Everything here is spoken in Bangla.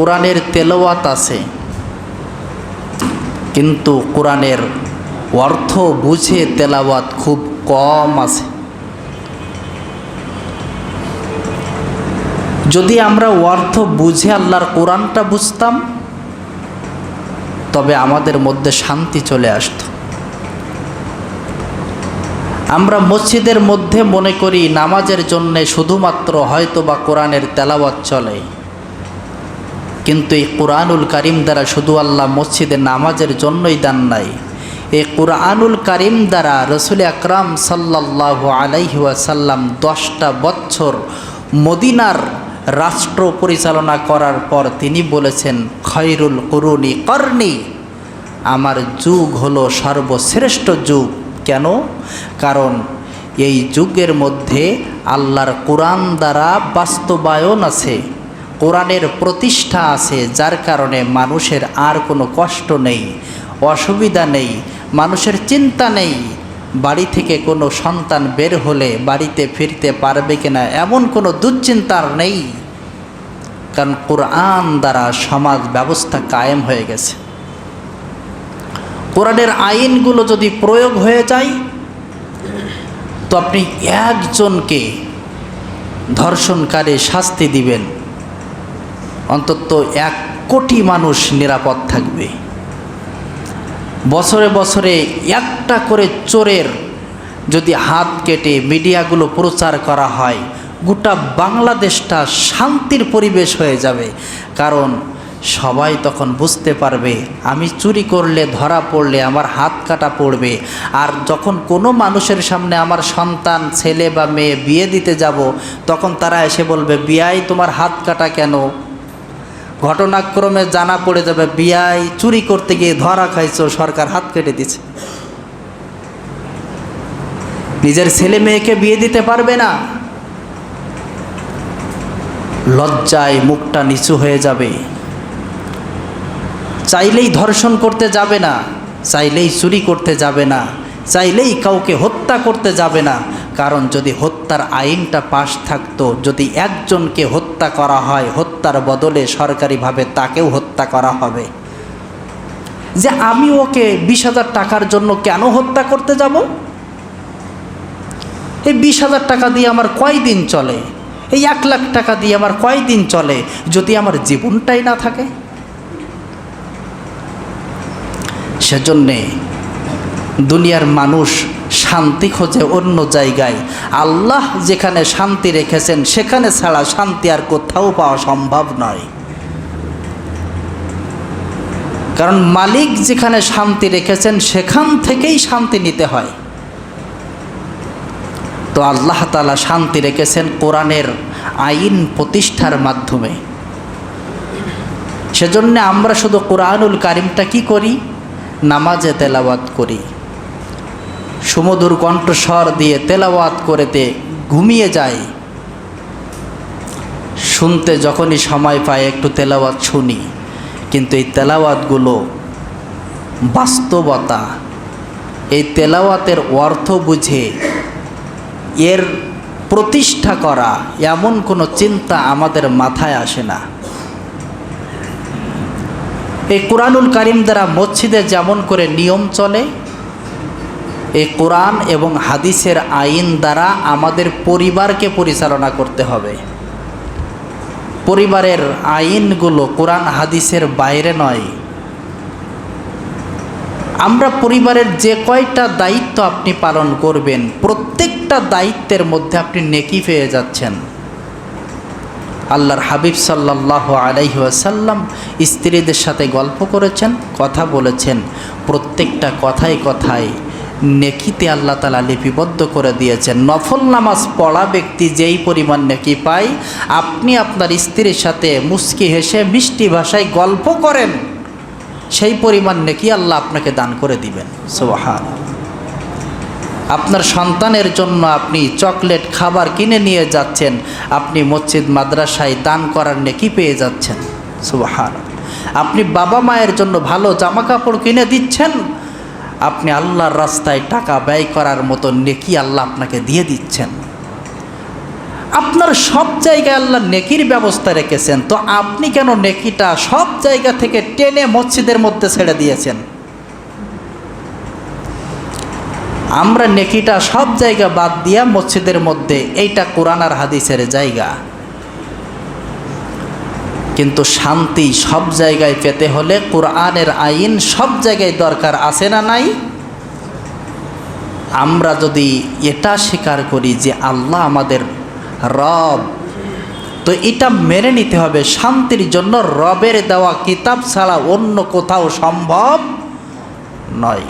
কোরআনের তেলাওয়াত আছে। কিন্তু কোরআনের অর্থ বুঝে তেলাওয়াত খুব কম আছে। যদি আমরা অর্থ বুঝে আল্লাহর কোরআনটা বুঝতাম, তবে আমাদের মধ্যে শান্তি চলে আসতো। আমরা মসজিদের মধ্যে মনে করি, নামাজের জন্য শুধুমাত্র হয়তো বা কোরআনের তেলাওয়াত চলে। কিন্তু এই কোরআনুল কারিম দ্বারা শুধু আল্লাহ মসজিদে নামাজের জন্যই দান নাই। এই কোরআনুল কারিম দ্বারা রসুল আকরাম সাল্লাহ আলাইহাসাল্লাম দশটা বছর মদিনার রাষ্ট্র পরিচালনা করার পর তিনি বলেছেন খৈরুল করুনি কর্ণি, আমার যুগ হলো সর্বশ্রেষ্ঠ যুগ। কেন? কারণ এই যুগের মধ্যে আল্লাহর কোরআন দ্বারা বাস্তবায়ন আছে। কোরআনের প্রতিষ্ঠা আছে, যার কারণে মানুষের আর কোনো কষ্ট নেই, অসুবিধা নেই, মানুষের চিন্তা নেই। বাড়ি থেকে কোনো সন্তান বের হলে বাড়িতে ফিরতে পারবে কিনা এমন কোনো দুশ্চিন্তার নেই। কারণ কোরআন দ্বারা সমাজ ব্যবস্থা কায়েম হয়ে গেছে। কোরআনের আইনগুলো যদি প্রয়োগ হয়ে যায়, তো আপনি একজনকে ধর্ষণকারী শাস্তি দিবেন। অন্তত এক কোটি মানুষ নিরাপদ থাকবে। বছরে বছরে একটা করে চোরের যদি হাত কেটে মিডিয়াগুলো প্রচার করা হয়, গোটা বাংলাদেশটা শান্তির পরিবেশ হয়ে যাবে। কারণ সবাই তখন বুঝতে পারবে, আমি চুরি করলে, ধরা পড়লে, আমার হাত কাটা পড়বে। আর যখন কোনো মানুষের সামনে আমার সন্তান, ছেলে বা মেয়ে বিয়ে দিতে যাব, তখন তারা এসে বলবে, বিয়াই তোমার হাত কাটা কেন? ঘটনাক্রমে জানা পড়ে যাবে বিয়াই চুরি করতে গিয়ে ধরা খাইছো, সরকার হাত কেটে দিছে। নিজের ছেলে মেয়েকে বিয়ে দিতে পারবে না। লজ্জায় মুখটা নিচু হয়ে যাবে। চাইলেই ধর্ষণ করতে যাবে না, চাইলেই চুরি করতে যাবে না, চাইলেই কাউকে হত্যা করতে যাবে না কারণ যদি হত্যার আইনটা পাশ থাকতো, যদি একজনকে হত্যা করা হয়, হত্যার বদলে সরকারিভাবে তাকেও হত্যা করা হবে। যে আমি ওকে বিশ হাজার টাকার জন্য কেন হত্যা করতে যাব? এই বিশ হাজার টাকা দিয়ে আমার কয়দিন চলে? এই এক লাখ টাকা দিয়ে আমার কয়দিন চলে যদি আমার জীবনটাই না থাকে? সেজন্যে দুনিয়ার মানুষ শান্তি খোঁজে অন্য জায়গায়। আল্লাহ যেখানে শান্তি রেখেছেন, সেখানে ছাড়া শান্তি আর কোথাও পাওয়া সম্ভব নয়। কারণ মালিক যেখানে শান্তি রেখেছেন, সেখান থেকেই শান্তি নিতে হয়। তো আল্লাহ তালা শান্তি রেখেছেন কোরআনের আইন প্রতিষ্ঠার মাধ্যমে। সেজন্য আমরা শুধু কোরআনুল কারিমটা কি করি? নামাজে তেলাওয়াত করি। সুমধুর কণ্ঠস্বর দিয়ে তেলাওয়াত করেতে ঘুমিয়ে যায়। শুনতে যখনই সময় পায়, একটু তেলাওয়াত শুনি। কিন্তু এই তেলাওয়াতগুলো বাস্তবতা। এই তেলাওয়াতের অর্থ বুঝে, এর প্রতিষ্ঠা করা এমন কোনো চিন্তা আমাদের মাথায় আসে না। এই কোরআনুল কারিম দ্বারা মসজিদে যেমন করে নিয়ম চলে এই কোরআন এবং হাদিসের আইন দ্বারা আমাদের পরিবারকে পরিচালনা করতে হবে। পরিবারের আইনগুলো কোরআন হাদিসের বাইরে নয়। আমরা পরিবারের যে কয়টা দায়িত্ব আপনি পালন করবেন, প্রত্যেকটা দায়িত্বের মধ্যে আপনি নেকি পেয়ে যাচ্ছেন। আল্লাহর হাবিব সাল্লাহ আলাইসাল্লাম স্ত্রীদের সাথে গল্প করেছেন, কথা বলেছেন। প্রত্যেকটা কথায় কথায় নেকিতে আল্লাহ তালা লিপিবদ্ধ করে দিয়েছেন। নফল নামাজ পড়া ব্যক্তি যেই পরিমাণ নেকি পায়, আপনি আপনার স্ত্রীর সাথে মুস্কি হেসে মিষ্টি ভাষায় গল্প করেন, সেই পরিমাণ নেকি আল্লাহ আপনাকে দান করে দিবেন। সোহান আপনার সন্তানের জন্য আপনি চকলেট খাবার কিনে নিয়ে যাচ্ছেন, আপনি মসজিদ, মাদ্রাসায় দান করার নেকি পেয়ে যাচ্ছেন। সুবাহান আপনি বাবা মায়ের জন্য ভালো জামা কাপড় কিনে দিচ্ছেন আপনি আল্লাহর রাস্তায় টাকা ব্যয় করার মতো নেকি আল্লাহ আপনাকে দিয়ে দিচ্ছেন। আপনার সব জায়গায় আল্লাহ নেকির ব্যবস্থা রেখেছেন, তো আপনি কেন নেকিটা সব জায়গা থেকে টেনে মসজিদের মধ্যে ছেড়ে দিয়েছেন? আমরা নেকিটা সব জায়গা বাদ দিয়া মসজিদের মধ্যে, এইটা কোরআন আর হাদিসের জায়গা। কিন্তু শান্তি সব জায়গায় পেতে হলে কোরআনের আইন সব জায়গায় দরকার আছে না নাই? আমরা যদি এটা স্বীকার করি যে আল্লাহ আমাদের রব, তো এটা মেনে নিতে হবে। শান্তির জন্য রবের দেওয়া কিতাব ছাড়া অন্য কোথাও সম্ভব নয়।